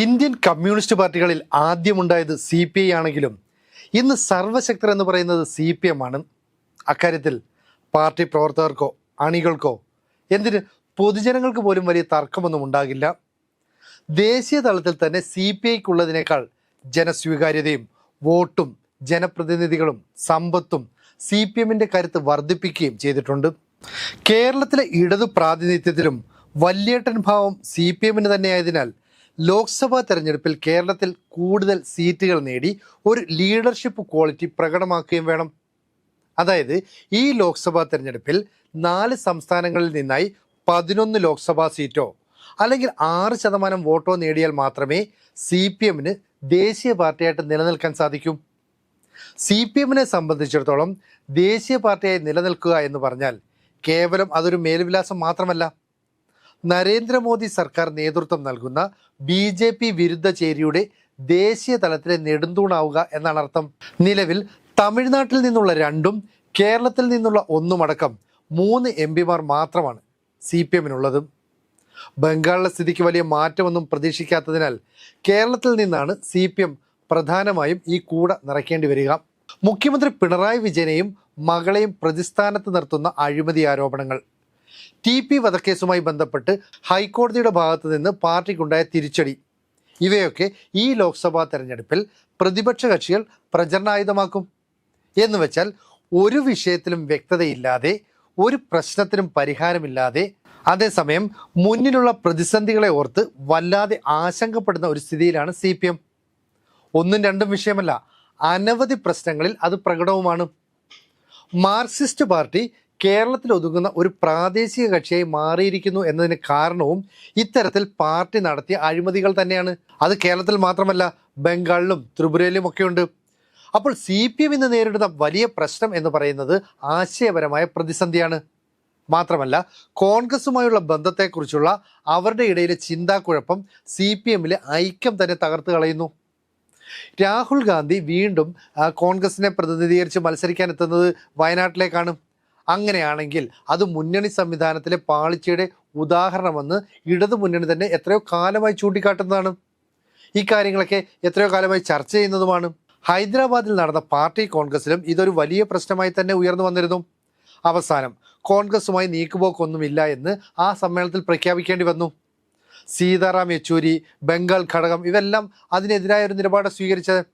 Indian communist പാർട്ടികളിൽ ആദ്യമുണ്ടായത് C P I ആണെങ്കിലും ഇന്ന് സർവശക്തർ എന്ന് പറയുന്നത് സി പി എം ആണ്. അക്കാര്യത്തിൽ പാർട്ടി പ്രവർത്തകർക്കോ അണികൾക്കോ എന്തിന് പൊതുജനങ്ങൾക്ക് പോലും വലിയ തർക്കമൊന്നും ഉണ്ടാകില്ല. ദേശീയ തലത്തിൽ തന്നെ സി പി ഐക്കുള്ളതിനേക്കാൾ ജനസ്വീകാര്യതയും വോട്ടും ജനപ്രതിനിധികളും സമ്പത്തും സി പി എമ്മിന്റെ കരുത്ത് വർദ്ധിപ്പിക്കുകയും ചെയ്തിട്ടുണ്ട്. കേരളത്തിലെ ഇടതു പ്രാതിനിധ്യത്തിലും വല്യേട്ടൻ ഭാവം സി പി എമ്മിന് തന്നെയായതിനാൽ ലോക്സഭാ തെരഞ്ഞെടുപ്പിൽ കേരളത്തിൽ കൂടുതൽ സീറ്റുകൾ നേടി ഒരു ലീഡർഷിപ്പ് ക്വാളിറ്റി പ്രകടമാക്കുകയും വേണം. അതായത് ഈ ലോക്സഭാ തെരഞ്ഞെടുപ്പിൽ നാല് സംസ്ഥാനങ്ങളിൽ നിന്നായി പതിനൊന്ന് ലോക്സഭാ സീറ്റോ അല്ലെങ്കിൽ ആറ് ശതമാനം വോട്ടോ നേടിയാൽ മാത്രമേ സി പി എമ്മിന് ദേശീയ പാർട്ടിയായിട്ട് നിലനിൽക്കാൻ സാധിക്കൂ. സി പി എമ്മിനെ സംബന്ധിച്ചിടത്തോളം ദേശീയ പാർട്ടിയായി നിലനിൽക്കുക എന്ന് പറഞ്ഞാൽ കേവലം അതൊരു മേൽവിലാസം മാത്രമല്ല. നരേന്ദ്രമോദി സർക്കാർ നേതൃത്വം നൽകുന്ന ബി ജെ പി വിരുദ്ധ ചേരിയുടെ ദേശീയ തലത്തിലെ നെടുന്തൂണാവുക എന്നാണ് അർത്ഥം. നിലവിൽ തമിഴ്നാട്ടിൽ നിന്നുള്ള രണ്ടും കേരളത്തിൽ നിന്നുള്ള ഒന്നുമടക്കം മൂന്ന് എം പിമാർ മാത്രമാണ് സി പി എമ്മിനുള്ളത്. ബംഗാളിലെ സ്ഥിതിക്ക് വലിയ മാറ്റമൊന്നും പ്രതീക്ഷിക്കാത്തതിനാൽ കേരളത്തിൽ നിന്നാണ് സി പി എം പ്രധാനമായും ഈ കൂട നിറയ്ക്കേണ്ടി വരിക. മുഖ്യമന്ത്രി പിണറായി വിജയനെയും മകളെയും പ്രതിസ്ഥാനത്ത് നിർത്തുന്ന അഴിമതി ആരോപണങ്ങൾ. ടി പി വധക്കേസുമായി ബന്ധപ്പെട്ട് ഹൈക്കോടതിയുടെ ഭാഗത്തു നിന്ന് പാർട്ടിക്കുണ്ടായ തിരിച്ചടി. ഇവയൊക്കെ ഈ ലോക്സഭാ തെരഞ്ഞെടുപ്പിൽ പ്രതിപക്ഷ കക്ഷികൾ പ്രചരണായുധമാക്കും. എന്ന് വെച്ചാൽ ഒരു വിഷയത്തിലും വ്യക്തതയില്ലാതെ ഒരു പ്രശ്നത്തിനും പരിഹാരമില്ലാതെ അതേസമയം മുന്നിലുള്ള പ്രതിസന്ധികളെ ഓർത്ത് വല്ലാതെ ആശങ്കപ്പെടുന്ന ഒരു സ്ഥിതിയിലാണ് സി പി എം. ഒന്നും രണ്ടും വിഷയമല്ല അനവധി പ്രശ്നങ്ങളിൽ അത് പ്രകടവുമാണ്. മാർക്സിസ്റ്റ് പാർട്ടി കേരളത്തിൽ ഒതുങ്ങുന്ന ഒരു പ്രാദേശിക കക്ഷിയായി മാറിയിരിക്കുന്നു എന്നതിന് കാരണവും ഇത്തരത്തിൽ പാർട്ടി നടത്തിയ അഴിമതികൾ തന്നെയാണ്. അത് കേരളത്തിൽ മാത്രമല്ല ബംഗാളിലും ത്രിപുരയിലും ഒക്കെയുണ്ട്. അപ്പോൾ സി പി എം ഇന്ന് നേരിടുന്ന വലിയ പ്രശ്നം എന്ന് പറയുന്നത് ആശയപരമായ പ്രതിസന്ധിയാണ്. മാത്രമല്ല കോൺഗ്രസുമായുള്ള ബന്ധത്തെക്കുറിച്ചുള്ള അവരുടെ ഇടയിലെ ചിന്താക്കുഴപ്പം സി പി എമ്മിലെ ഐക്യം തന്നെ തകർത്ത് കളയുന്നു. രാഹുൽ ഗാന്ധി വീണ്ടും കോൺഗ്രസിനെ പ്രതിനിധീകരിച്ച് മത്സരിക്കാൻ എത്തുന്നത് വയനാട്ടിലേക്കാണ്. അങ്ങനെയാണെങ്കിൽ അത് മുന്നണി സംവിധാനത്തിലെ പാളിച്ചയുടെ ഉദാഹരണമെന്ന് ഇടതു മുന്നണി തന്നെ എത്രയോ കാലമായി ചൂണ്ടിക്കാട്ടുന്നതാണ്. ഈ കാര്യങ്ങളൊക്കെ എത്രയോ കാലമായി ചർച്ച ചെയ്യുന്നതുമാണ്. ഹൈദരാബാദിൽ നടന്ന പാർട്ടി കോൺഗ്രസിലും ഇതൊരു വലിയ പ്രശ്നമായി തന്നെ ഉയർന്നു വന്നിരുന്നു. അവസാനം കോൺഗ്രസുമായി നീക്കുപോക്കൊന്നുമില്ല എന്ന് ആ സമ്മേളനത്തിൽ പ്രഖ്യാപിക്കേണ്ടി വന്നു. സീതാറാം യെച്ചൂരി ബംഗാൾ ഘടകം ഇവെല്ലാം അതിനെതിരായ ഒരു നിലപാട് സ്വീകരിച്ചത്.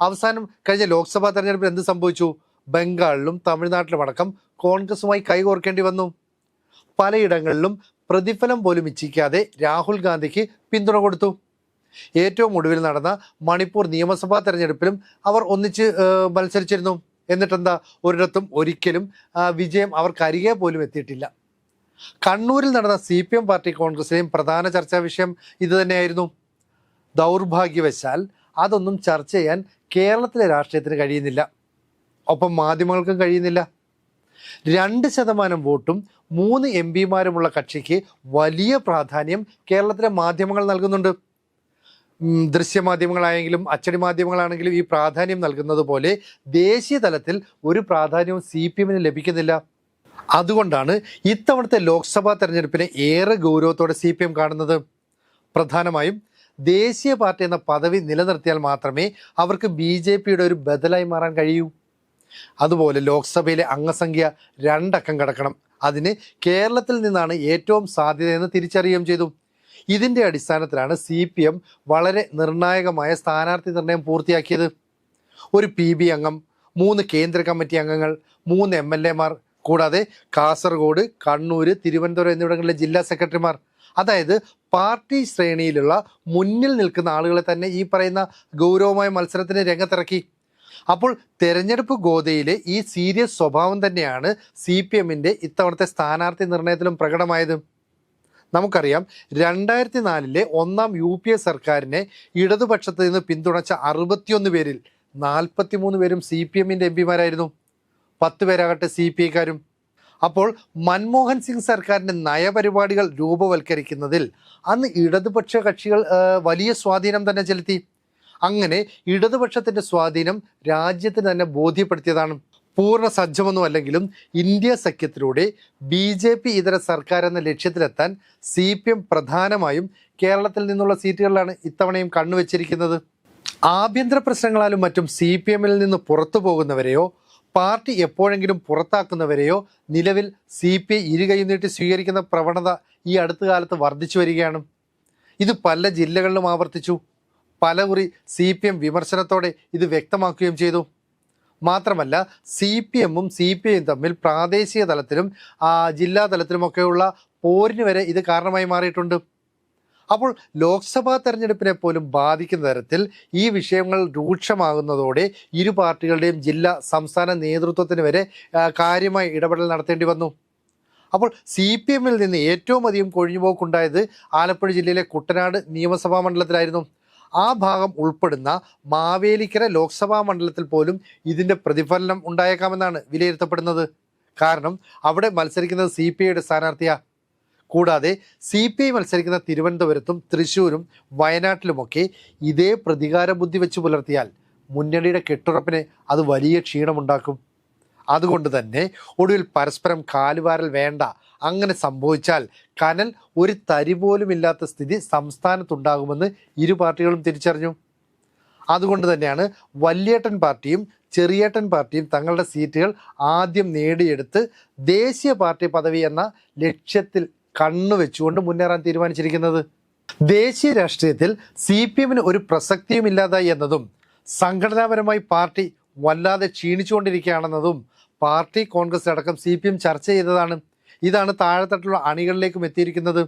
അവസാനം കഴിഞ്ഞ ലോക്സഭാ തെരഞ്ഞെടുപ്പിൽ എന്ത് സംഭവിച്ചു? ബംഗാളിലും തമിഴ്നാട്ടിലും അടക്കം കോൺഗ്രസുമായി കൈകോർക്കേണ്ടി വന്നു. പലയിടങ്ങളിലും പ്രതിഫലം പോലും ഇച്ഛിക്കാതെ രാഹുൽ ഗാന്ധിക്ക് പിന്തുണ കൊടുത്തു. ഏറ്റവും ഒടുവിൽ നടന്ന മണിപ്പൂർ നിയമസഭാ തെരഞ്ഞെടുപ്പിലും അവർ ഒന്നിച്ച് മത്സരിച്ചിരുന്നു. എന്നിട്ടെന്താ? ഒരിടത്തും ഒരിക്കലും വിജയം അവർക്ക് അരികെ പോലും എത്തിയിട്ടില്ല. കണ്ണൂരിൽ നടന്ന സി പി എം പാർട്ടി കോൺഗ്രസിലെയും പ്രധാന ചർച്ചാ വിഷയം ഇത് തന്നെയായിരുന്നു ദൗർഭാഗ്യവശാൽ അതൊന്നും ചർച്ച ചെയ്യാൻ കേരളത്തിലെ രാഷ്ട്രീയത്തിന് കഴിയുന്നില്ല. ഒപ്പം മാധ്യമങ്ങൾക്കും കഴിയുന്നില്ല. രണ്ട് ശതമാനം വോട്ടും മൂന്ന് എം പിമാരുമുള്ള കക്ഷിക്ക് വലിയ പ്രാധാന്യം കേരളത്തിലെ മാധ്യമങ്ങൾ നൽകുന്നുണ്ട്. ദൃശ്യമാധ്യമങ്ങളായെങ്കിലും അച്ചടി മാധ്യമങ്ങളാണെങ്കിലും ഈ പ്രാധാന്യം നൽകുന്നത് പോലെ ദേശീയ തലത്തിൽ ഒരു പ്രാധാന്യവും സി പി എമ്മിന് ലഭിക്കുന്നില്ല. അതുകൊണ്ടാണ് ഇത്തവണത്തെ ലോക്സഭാ തെരഞ്ഞെടുപ്പിനെ ഏറെ ഗൗരവത്തോടെ സി പി എം കാണുന്നത്. പ്രധാനമായും ദേശീയ പാർട്ടി എന്ന പദവി നിലനിർത്തിയാൽ മാത്രമേ അവർക്ക് ബി ജെ പിയുടെ ഒരു ബദലായി മാറാൻ കഴിയൂ. അതുപോലെ ലോക്സഭയിലെ അംഗസംഖ്യ രണ്ടക്കം കടക്കണം. അതിന് കേരളത്തിൽ നിന്നാണ് ഏറ്റവും സാധ്യതയെന്ന് തിരിച്ചറിയുകയും ചെയ്തു. ഇതിന്റെ അടിസ്ഥാനത്തിലാണ് സി പി എം വളരെ നിർണായകമായ സ്ഥാനാർത്ഥി നിർണയം പൂർത്തിയാക്കിയത്. ഒരു പി ബി അംഗം മൂന്ന് കേന്ദ്ര കമ്മിറ്റി അംഗങ്ങൾ മൂന്ന് എം എൽ എമാർ കൂടാതെ കാസർഗോഡ് കണ്ണൂർ തിരുവനന്തപുരം എന്നിവിടങ്ങളിലെ ജില്ലാ സെക്രട്ടറിമാർ. അതായത് പാർട്ടി ശ്രേണിയിലുള്ള മുന്നിൽ നിൽക്കുന്ന ആളുകളെ തന്നെ ഈ പറയുന്ന ഗൗരവമായ മത്സരത്തിന് രംഗത്തിറക്കി. അപ്പോൾ തെരഞ്ഞെടുപ്പ് ഗോതയിലെ ഈ സീരിയസ് സ്വഭാവം തന്നെയാണ് സി പി എമ്മിന്റെ ഇത്തവണത്തെ സ്ഥാനാർത്ഥി നിർണയത്തിലും പ്രകടമായത്. നമുക്കറിയാം രണ്ടായിരത്തി നാലിലെ ഒന്നാം യു പി എ സർക്കാരിനെ ഇടതുപക്ഷത്ത് നിന്ന് പിന്തുണച്ച അറുപത്തിയൊന്ന് പേരിൽ നാൽപ്പത്തിമൂന്ന് പേരും സി പി എമ്മിന്റെ എം പിമാരായിരുന്നു. പത്ത് പേരാകട്ടെ സി പി ഐക്കാരും. അപ്പോൾ മൻമോഹൻ സിംഗ് സർക്കാരിന്റെ നയപരിപാടികൾ രൂപവൽക്കരിക്കുന്നതിൽ അന്ന് ഇടതുപക്ഷ കക്ഷികൾ വലിയ സ്വാധീനം തന്നെ ചെലുത്തി. അങ്ങനെ ഇടതുപക്ഷത്തിന്റെ സ്വാധീനം രാജ്യത്തിന് തന്നെ ബോധ്യപ്പെടുത്തിയതാണ്. പൂർണ സജ്ജമൊന്നും അല്ലെങ്കിലും ഇന്ത്യ സഖ്യത്തിലൂടെ ബി ജെ പി ഇതര സർക്കാർ എന്ന ലക്ഷ്യത്തിലെത്താൻ സി പി എം പ്രധാനമായും കേരളത്തിൽ നിന്നുള്ള സീറ്റുകളിലാണ് ഇത്തവണയും കണ്ണുവച്ചിരിക്കുന്നത്. ആഭ്യന്തര പ്രശ്നങ്ങളാലും മറ്റും സി പി എമ്മിൽ നിന്ന് പുറത്തു പോകുന്നവരെയോ പാർട്ടി എപ്പോഴെങ്കിലും പുറത്താക്കുന്നവരെയോ നിലവിൽ സി പി ഐ ഇരുകൈ നീട്ടി സ്വീകരിക്കുന്ന പ്രവണത ഈ അടുത്ത കാലത്ത് വർദ്ധിച്ചു വരികയാണ്. ഇത് പല ജില്ലകളിലും ആവർത്തിച്ചു. പലകുറി സി പി എം വിമർശനത്തോടെ ഇത് വ്യക്തമാക്കുകയും ചെയ്തു. മാത്രമല്ല സി പി എമ്മും സി പി ഐയും തമ്മിൽ പ്രാദേശിക തലത്തിലും ജില്ലാ തലത്തിലുമൊക്കെയുള്ള പോരിന് വരെ ഇത് കാരണമായി മാറിയിട്ടുണ്ട്. അപ്പോൾ ലോക്സഭാ തെരഞ്ഞെടുപ്പിനെ പോലും ബാധിക്കുന്ന തരത്തിൽ ഈ വിഷയങ്ങൾ രൂക്ഷമാകുന്നതോടെ ഇരു പാർട്ടികളുടെയും ജില്ലാ സംസ്ഥാന നേതൃത്വത്തിന് വരെ കാര്യമായി ഇടപെടൽ നടത്തേണ്ടി വന്നു. അപ്പോൾ സി പി എമ്മിൽ നിന്ന് ഏറ്റവും അധികം കൊഴിഞ്ഞുപോക്കുണ്ടായത് ആലപ്പുഴ ജില്ലയിലെ കുട്ടനാട് നിയമസഭാ മണ്ഡലത്തിലായിരുന്നു. ആ ഭാഗം ഉൾപ്പെടുന്ന മാവേലിക്കര ലോക്സഭാ മണ്ഡലത്തിൽ പോലും ഇതിന്റെ പ്രതിഫലനം ഉണ്ടായേക്കാമെന്നാണ് വിലയിരുത്തപ്പെടുന്നത്. കാരണം അവിടെ മത്സരിക്കുന്നത് സി പി ഐയുടെ സ്ഥാനാർത്ഥിയാണ് കൂടാതെ സി പി ഐ മത്സരിക്കുന്ന തിരുവനന്തപുരത്തും തൃശ്ശൂരും വയനാട്ടിലുമൊക്കെ ഇതേ പ്രതികാര ബുദ്ധി വെച്ച് പുലർത്തിയാൽ മുന്നണിയുടെ കെട്ടുറപ്പിന് അത് വലിയ ക്ഷീണമുണ്ടാക്കും. അതുകൊണ്ട് തന്നെ ഒടുവിൽ പരസ്പരം കാലുവാരൽ വേണ്ട അങ്ങനെ സംഭവിച്ചാൽ കനൽ ഒരു തരി പോലും ഇല്ലാത്ത സ്ഥിതി സംസ്ഥാനത്തുണ്ടാകുമെന്ന് ഇരു പാർട്ടികളും തിരിച്ചറിഞ്ഞു. അതുകൊണ്ട് തന്നെയാണ് വല്യേട്ടൻ പാർട്ടിയും ചെറിയേട്ടൻ പാർട്ടിയും തങ്ങളുടെ സീറ്റുകൾ ആദ്യം നേടിയെടുത്ത് ദേശീയ പാർട്ടി പദവി എന്ന ലക്ഷ്യത്തിൽ കണ്ണുവെച്ചുകൊണ്ട് മുന്നേറാൻ തീരുമാനിച്ചിരിക്കുന്നത്. ദേശീയ രാഷ്ട്രീയത്തിൽ സി പി എമ്മിന് ഒരു പ്രസക്തിയും ഇല്ലാതായി എന്നതും സംഘടനാപരമായി പാർട്ടി വല്ലാതെ ക്ഷീണിച്ചുകൊണ്ടിരിക്കുകയാണെന്നതും പാർട്ടി കോൺഗ്രസ് അടക്കം സി പി എം ചർച്ച ചെയ്തതാണ്. ഇതാണ് താഴെത്തട്ടുള്ള അണികളിലേക്കും എത്തിയിരിക്കുന്നത്.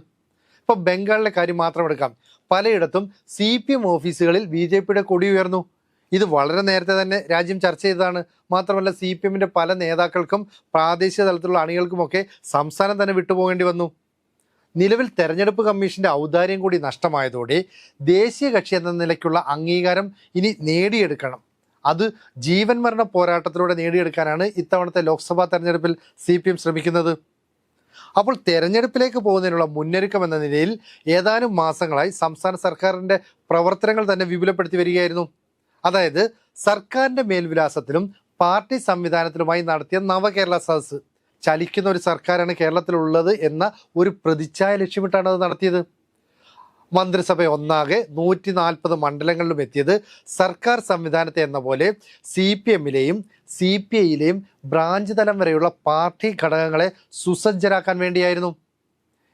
ഇപ്പോൾ ബംഗാളിലെ കാര്യം മാത്രം എടുക്കാം. പലയിടത്തും സി പി എം ഓഫീസുകളിൽ ബി ജെ പിയുടെ കൊടി ഉയർന്നു. ഇത് വളരെ നേരത്തെ തന്നെ രാജ്യം ചർച്ച ചെയ്തതാണ്. മാത്രമല്ല സി പി എമ്മിന്റെ പല നേതാക്കൾക്കും പ്രാദേശിക തലത്തിലുള്ള അണികൾക്കുമൊക്കെ സംസ്ഥാനം തന്നെ വിട്ടുപോകേണ്ടി വന്നു. നിലവിൽ തെരഞ്ഞെടുപ്പ് കമ്മീഷന്റെ ഔദാര്യം കൂടി നഷ്ടമായതോടെ ദേശീയ കക്ഷി എന്ന നിലയ്ക്കുള്ള അംഗീകാരം ഇനി നേടിയെടുക്കണം. അത് ജീവൻ മരണ പോരാട്ടത്തിലൂടെ നേടിയെടുക്കാനാണ് ഇത്തവണത്തെ ലോക്സഭാ തെരഞ്ഞെടുപ്പിൽ സി ശ്രമിക്കുന്നത്. അപ്പോൾ തെരഞ്ഞെടുപ്പിലേക്ക് പോകുന്നതിനുള്ള മുന്നൊരുക്കം എന്ന നിലയിൽ ഏതാനും മാസങ്ങളായി സംസ്ഥാന സർക്കാരിന്റെ പ്രവർത്തനങ്ങൾ തന്നെ വിപുലപ്പെടുത്തി വരികയായിരുന്നു. അതായത് സർക്കാരിന്റെ മേൽവിലാസത്തിലും പാർട്ടി സംവിധാനത്തിലുമായി നടത്തിയ നവകേരള സദസ്സ്. ചലിക്കുന്ന ഒരു സർക്കാരാണ് കേരളത്തിലുള്ളത് എന്ന ഒരു പ്രതിച്ഛായ ലക്ഷ്യമിട്ടാണ് അത് നടത്തിയത്. മന്ത്രിസഭ ഒന്നാകെ നൂറ്റി നാൽപ്പത് മണ്ഡലങ്ങളിലും എത്തിയത് സർക്കാർ സംവിധാനത്തെ എന്ന പോലെ സി പി എമ്മിലെയും സി പി ഐയിലെയും ബ്രാഞ്ച് തലം വരെയുള്ള പാർട്ടി ഘടകങ്ങളെ സുസജ്ജരാക്കാൻ വേണ്ടിയായിരുന്നു.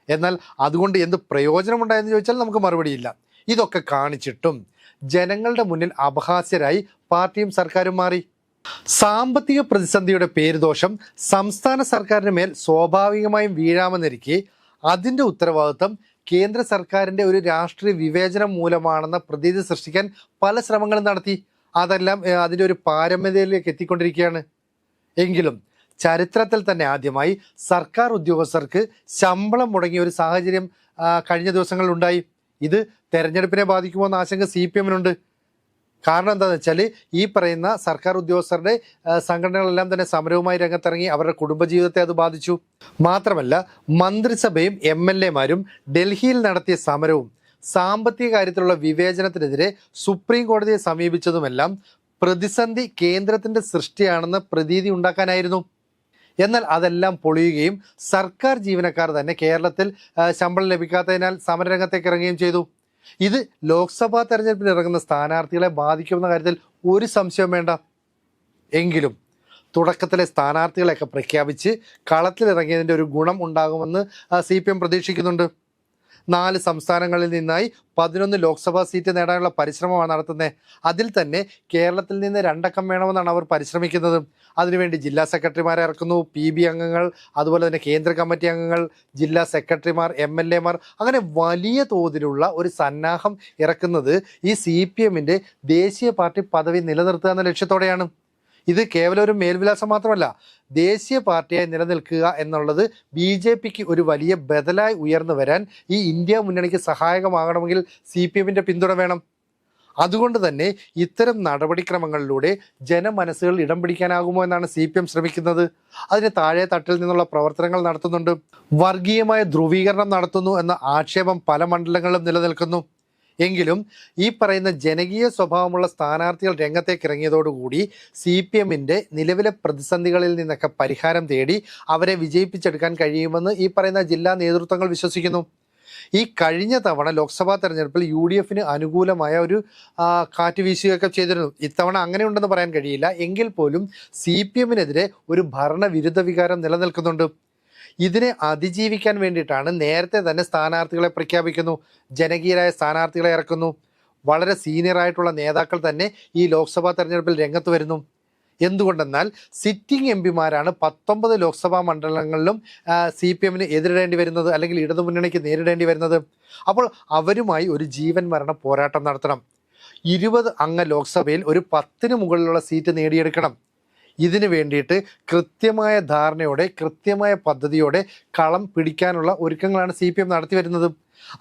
എന്നാൽ അതുകൊണ്ട് എന്ത് പ്രയോജനമുണ്ടായെന്ന് ചോദിച്ചാൽ നമുക്ക് മറുപടിയില്ല. ഇതൊക്കെ കാണിച്ചിട്ടും ജനങ്ങളുടെ മുന്നിൽ അപഹാസ്യരായി പാർട്ടിയും സർക്കാരും മാറി. സാമ്പത്തിക പ്രതിസന്ധിയുടെ പേരുദോഷം സംസ്ഥാന സർക്കാരിന് മേൽ സ്വാഭാവികമായും വീഴാമെന്നിരിക്കെ അതിന്റെ ഉത്തരവാദിത്വം കേന്ദ്ര സർക്കാരിന്റെ ഒരു രാഷ്ട്രീയ വിവേചനം മൂലമാണെന്ന പ്രതീതി സൃഷ്ടിക്കാൻ പല ശ്രമങ്ങളും നടത്തി. അതെല്ലാം അതിന്റെ ഒരു പാരമ്യതയിലേക്ക് എത്തിക്കൊണ്ടിരിക്കുകയാണ്. എങ്കിലും ചരിത്രത്തിൽ തന്നെ ആദ്യമായി സർക്കാർ ഉദ്യോഗസ്ഥർക്ക് ശമ്പളം മുടങ്ങിയ ഒരു സാഹചര്യം കഴിഞ്ഞ ദിവസങ്ങളിൽ ഉണ്ടായി. ഇത് തെരഞ്ഞെടുപ്പിനെ ബാധിക്കുമോ എന്ന ആശങ്ക സി പി എമ്മിനുണ്ട്. കാരണം എന്താണെന്ന് വെച്ചാൽ ഈ പറയുന്ന സർക്കാർ ഉദ്യോഗസ്ഥരുടെ സംഘടനകളെല്ലാം തന്നെ സമരവുമായി രംഗത്തിറങ്ങി അവരുടെ കുടുംബജീവിതത്തെ അത് ബാധിച്ചു. മാത്രമല്ല മന്ത്രിസഭയും എം എൽ എമാരും ഡൽഹിയിൽ നടത്തിയ സമരവും സാമ്പത്തിക കാര്യത്തിലുള്ള വിവേചനത്തിനെതിരെ സുപ്രീം കോടതിയെ സമീപിച്ചതുമെല്ലാം പ്രതിസന്ധി കേന്ദ്രത്തിന്റെ സൃഷ്ടിയാണെന്ന് പ്രതീതി ഉണ്ടാക്കാനായിരുന്നു. എന്നാൽ അതെല്ലാം പൊളിയുകയും സർക്കാർ ജീവനക്കാർ തന്നെ കേരളത്തിൽ ശമ്പളം ലഭിക്കാത്തതിനാൽ സമരരംഗത്തേക്ക് ഇറങ്ങുകയും ചെയ്തു. ഇത് ലോക്സഭാ തെരഞ്ഞെടുപ്പിൽ ഇറങ്ങുന്ന സ്ഥാനാർത്ഥികളെ ബാധിക്കുമെന്ന കാര്യത്തിൽ ഒരു സംശയം വേണ്ട. എങ്കിലും തുടക്കത്തിലെ സ്ഥാനാർത്ഥികളെയൊക്കെ പ്രഖ്യാപിച്ച് കളത്തിലിറങ്ങിയതിന്റെ ഒരു ഗുണം ഉണ്ടാകുമെന്ന് സി പി എം പ്രതീക്ഷിക്കുന്നുണ്ട്. നാല് സംസ്ഥാനങ്ങളിൽ നിന്നായി പതിനൊന്ന് ലോക്സഭാ സീറ്റ് നേടാനുള്ള പരിശ്രമമാണ് നടത്തുന്നത് അതിൽ തന്നെ കേരളത്തിൽ നിന്ന് രണ്ടക്കം വേണമെന്നാണ് അവർ പരിശ്രമിക്കുന്നത്. അതിനുവേണ്ടി ജില്ലാ സെക്രട്ടറിമാരെ ഇറക്കുന്നു. പി ബി അംഗങ്ങൾ അതുപോലെ തന്നെ കേന്ദ്ര കമ്മിറ്റി അംഗങ്ങൾ ജില്ലാ സെക്രട്ടറിമാർ എം എൽ എമാർ അങ്ങനെ വലിയ തോതിലുള്ള ഒരു സന്നാഹം ഇറക്കുന്നത് ഈ സി പി എമ്മിന്റെ ദേശീയ പാർട്ടി പദവി നിലനിർത്തുക എന്ന ലക്ഷ്യത്തോടെയാണ്. ഇത് കേവലം ഒരു മേൽവിലാസം മാത്രമല്ല ദേശീയ പാർട്ടിയായി നിലനിൽക്കുക എന്നുള്ളത് ബി ജെ പിക്ക് ഒരു വലിയ ബദലായി ഉയർന്നു വരാൻ ഈ ഇന്ത്യ മുന്നണിക്ക് സഹായകമാകണമെങ്കിൽ സി പി എമ്മിന്റെ പിന്തുണ വേണം. അതുകൊണ്ട് തന്നെ ഇത്തരം നടപടിക്രമങ്ങളിലൂടെ ജനമനസ്സുകൾ ഇടം പിടിക്കാനാകുമോ എന്നാണ് സി പി എം ശ്രമിക്കുന്നത്. അതിന് താഴെ തട്ടിൽ നിന്നുള്ള പ്രവർത്തനങ്ങൾ നടത്തുന്നുണ്ട്. വർഗീയമായ ധ്രുവീകരണം നടത്തുന്നു എന്ന ആക്ഷേപം പല മണ്ഡലങ്ങളിലും നിലനിൽക്കുന്നു. എങ്കിലും ഈ പറയുന്ന ജനകീയ സ്വഭാവമുള്ള സ്ഥാനാർത്ഥികൾ രംഗത്തേക്ക് ഇറങ്ങിയതോടുകൂടി സി പി എമ്മിന്റെ നിലവിലെ പ്രതിസന്ധികളിൽ നിന്നൊക്കെ പരിഹാരം തേടി അവരെ വിജയിപ്പിച്ചെടുക്കാൻ കഴിയുമെന്ന് ഈ പറയുന്ന ജില്ലാ നേതൃത്വങ്ങൾ വിശ്വസിക്കുന്നു. ഈ കഴിഞ്ഞ തവണ ലോക്സഭാ തെരഞ്ഞെടുപ്പിൽ യു ഡി എഫിന് അനുകൂലമായ ഒരു കാറ്റ് വീശുകയൊക്കെ ചെയ്തിരുന്നു. ഇത്തവണ അങ്ങനെ ഉണ്ടെന്ന് പറയാൻ കഴിയില്ല. എങ്കിൽ പോലും സി പി എമ്മിനെതിരെ ഒരു ഭരണവിരുദ്ധ വികാരം നിലനിൽക്കുന്നുണ്ട്. ഇതിനെ അതിജീവിക്കാൻ വേണ്ടിയിട്ടാണ് നേരത്തെ തന്നെ സ്ഥാനാർത്ഥികളെ പ്രഖ്യാപിക്കുന്നു ജനകീയരായ സ്ഥാനാർത്ഥികളെ ഇറക്കുന്നു. വളരെ സീനിയർ ആയിട്ടുള്ള നേതാക്കൾ തന്നെ ഈ ലോക്സഭാ തെരഞ്ഞെടുപ്പിൽ രംഗത്ത് വരുന്നു. എന്തുകൊണ്ടെന്നാൽ സിറ്റിംഗ് എം പിമാരാണ് പത്തൊമ്പത് ലോക്സഭാ മണ്ഡലങ്ങളിലും സി പി എമ്മിന് എതിരിടേണ്ടി വരുന്നത് അല്ലെങ്കിൽ ഇടതുമുന്നണിക്ക് നേരിടേണ്ടി വരുന്നത്. അപ്പോൾ അവരുമായി ഒരു ജീവൻ മരണ പോരാട്ടം നടത്തണം. ഇരുപത് അംഗ ലോക്സഭയിൽ ഒരു പത്തിന് മുകളിലുള്ള സീറ്റ് നേടിയെടുക്കണം. ഇതിനു വേണ്ടിയിട്ട് കൃത്യമായ ധാരണയോടെ കൃത്യമായ പദ്ധതിയോടെ കളം പിടിക്കാനുള്ള ഒരുക്കങ്ങളാണ് സി പി എം നടത്തി വരുന്നത്.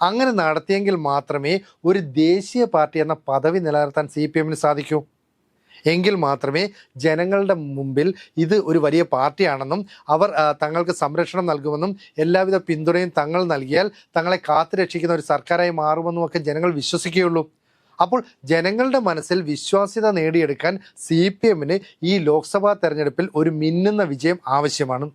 അങ്ങനെ നടത്തിയെങ്കിൽ മാത്രമേ ഒരു ദേശീയ പാർട്ടി എന്ന പദവി നിലനിർത്താൻ സി പി എമ്മിന് സാധിക്കൂ. എങ്കിൽ മാത്രമേ ജനങ്ങളുടെ മുമ്പിൽ ഇത് ഒരു വലിയ പാർട്ടിയാണെന്നും അവർ തങ്ങൾക്ക് സംരക്ഷണം നൽകുമെന്നും എല്ലാവിധ പിന്തുണയും തങ്ങൾ നൽകിയാൽ തങ്ങളെ കാത്തുരക്ഷിക്കുന്ന ഒരു സർക്കാരായി മാറുമെന്നും ഒക്കെ ജനങ്ങൾ വിശ്വസിക്കുകയുള്ളൂ. അപ്പോൾ ജനങ്ങളുടെ മനസ്സിൽ വിശ്വാസ്യത നേടിയെടുക്കാൻ സി പി എമ്മിന് ഈ ലോക്സഭാ തെരഞ്ഞെടുപ്പിൽ ഒരു മിന്നുന്ന വിജയം ആവശ്യമാണ്.